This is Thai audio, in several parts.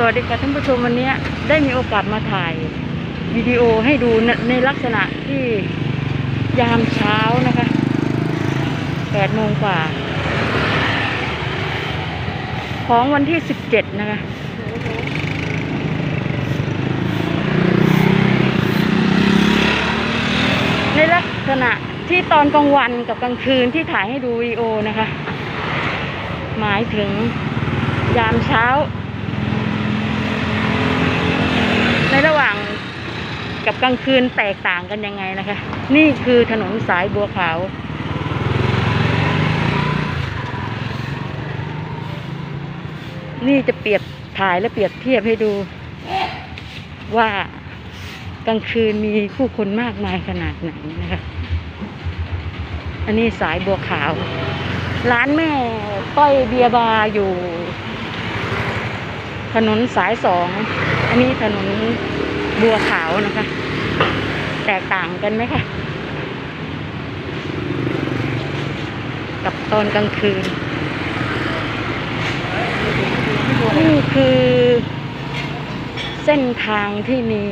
สวัสดีค่ะท่านผู้ชมวันนี้ได้มีโอกาสมาถ่ายวิดีโอให้ดูในในลักษณะที่ยามเช้านะคะ8โมงกว่า ของวันที่17นะคะในลักษณะที่ตอนกลางวันกับกลางคืนที่ถ่ายให้ดูวิดีโอนะคะ หมายถึงยามเช้า ในระหว่าง กลางคืนแตกต่างกันยังไงนะคะ นี่คือถนนสายบัวขาว นี่จะเปรียบถ่ายและเปรียบเทียบให้ดูว่ากลางคืนมีผู้คนมากมายขนาดไหนนะคะ อันนี้สายบัวขาว ร้านแม่ต้อยเบียร์บาร์อยู่ ถนนสายสอง อันนี้ถนนบัวขาวนะคะ แตกต่างกันไหมคะกับตอนกลางคืน นี่คือเส้นทางที่มี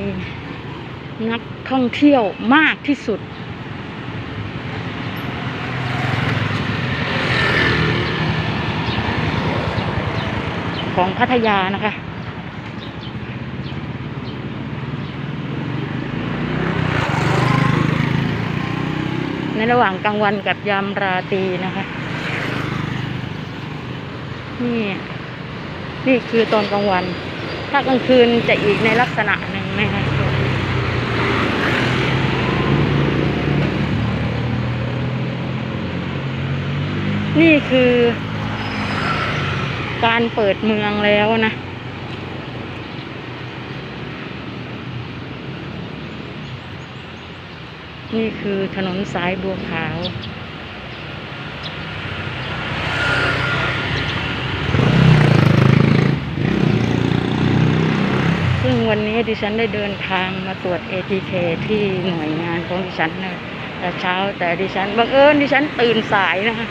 นักท่องเที่ยวมากที่สุด ของพัทยานะคะ ในระหว่างกลางวันกับยามราตรีนะคะ นี่นี่คือตอนกลางวัน ถ้ากลางคืนจะอีกในลักษณะหนึ่งนะคะนี่คือ การเปิดเมืองแล้วนะ นี่คือถนนสายบัวขาวซึ่งวันนี้ดิฉันได้เดินทางมาตรวจ ATK ที่หน่วยงานของดิฉันนะแต่เช้าแต่ดิฉันบังเอิญดิฉันตื่นสายนะคะ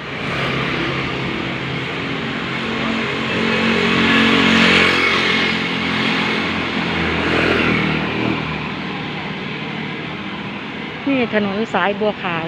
ถนนสายบัวขาว